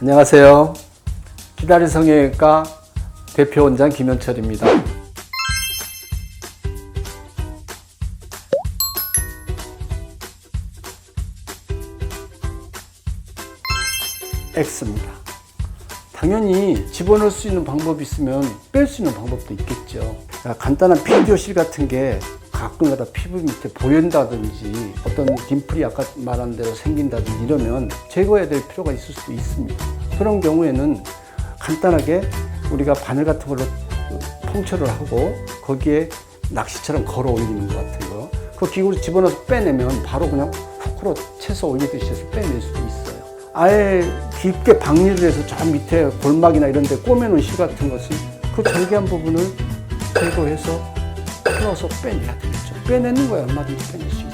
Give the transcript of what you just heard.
안녕하세요. 기다리 성형외과 대표 원장 김현철입니다. X입니다. 당연히 집어넣을 수 있는 방법이 있으면 뺄 수 있는 방법도 있겠죠. 아, 간단한 피디오실 같은 게 가끔가다 피부 밑에 보인다든지 어떤 딤플이 아까 말한 대로 생긴다든지 이러면 제거해야 될 필요가 있을 수도 있습니다. 그런 경우에는 간단하게 우리가 바늘 같은 걸로 통째를 하고 거기에 낚시처럼 걸어 올리는 것 같은 거. 그 기구로 집어넣어서 빼내면 바로 그냥 후크로 채서 올리듯이 해서 빼낼 수도 있어요. 아예 깊게 박리를 해서 저 밑에 골막이나 이런 데 꼬매놓은 실 같은 것은 그 절개한 부분을 제거해서 풀어서 빼내야 되겠죠. 빼내는 거야 얼마든지 빼낼 수 있어요.